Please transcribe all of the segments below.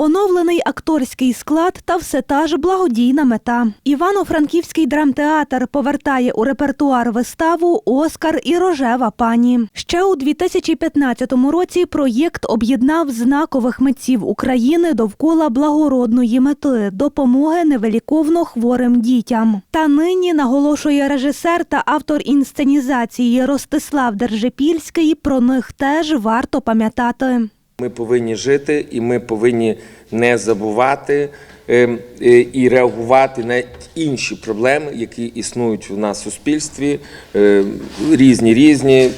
Оновлений акторський склад та все та ж благодійна мета. Івано-Франківський драмтеатр повертає у репертуар виставу Оскар і рожева пані. Ще у 2015 році проєкт об'єднав знакових митців України довкола благородної мети допомоги невеликовно хворим дітям. Та нині наголошує режисер та автор інсценізації Ростислав Держипільський. Про них теж варто пам'ятати. Ми повинні жити і ми повинні не забувати ем, е, і реагувати на інші проблеми, які існують в нас в суспільстві, е, різні різні.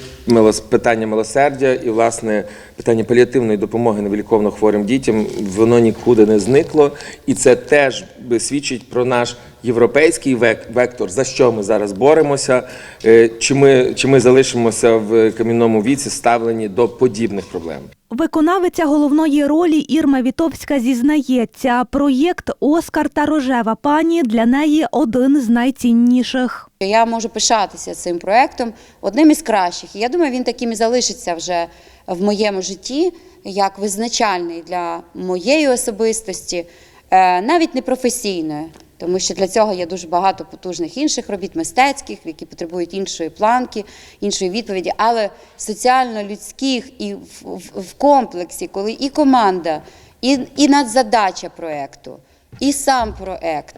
Питання милосердя і власне питання паліативної допомоги невиліковно хворим дітям воно нікуди не зникло, і це теж свідчить про наш європейський век- вектор, за що ми зараз боремося, е, чи ми, чи ми залишимося в кам'яному віці ставлені до подібних проблем. Виконавиця головної ролі Ірма Вітовська зізнається, проєкт Оскар та рожева пані для неї один з найцінніших. Я можу пишатися цим проектом, одним із кращих. Я думаю, він таким і залишиться вже в моєму житті, як визначальний для моєї особистості, е, навіть не професійної. Тому що для цього є дуже багато потужних інших робіт, мистецьких, які потребують іншої планки, іншої відповіді, але соціально-людських і в, в, в комплексі, коли і команда, і, і надзадача проекту, і сам проект,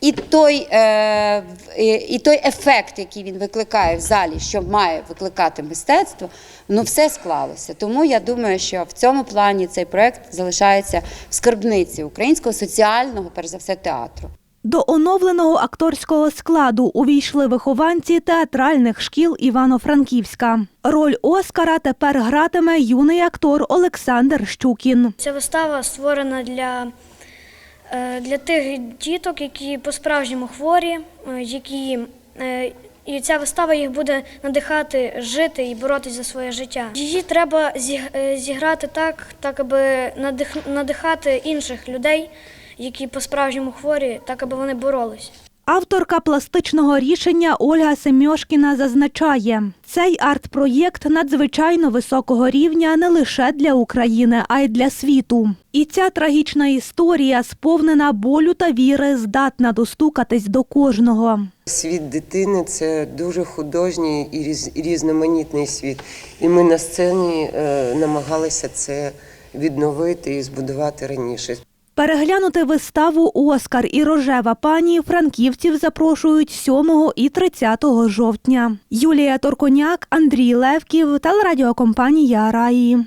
і той, е, і, той ефект, який він викликає в залі, що має викликати мистецтво, ну все склалося. Тому я думаю, що в цьому плані цей проект залишається в скарбниці українського соціального, перш за все, театру. До оновленого акторського складу увійшли вихованці театральних шкіл Івано-Франківська. Роль Оскара тепер гратиме юний актор Олександр Щукін. Ця вистава створена для, е, для тих діток, які по-справжньому хворі, е, які, е, і ця вистава їх буде надихати жити і боротися за своє життя. Її треба зіграти так, так аби надих, надихати інших людей, які по-справжньому хворі, так аби вони боролись. Авторка пластичного рішення Ольга Семьошкіна зазначає, цей арт-проєкт надзвичайно високого рівня не лише для України, а й для світу. І ця трагічна історія, сповнена болю та віри, здатна достукатись до кожного. Світ дитини це дуже художній і різ- різноманітний світ. І ми на сцені е, намагалися це відновити і збудувати раніше. Переглянути виставу Оскар і рожева пані франківців запрошують 7 і 30 жовтня. Юлія Торконяк, Андрій Левків, телерадіокомпанія Раї.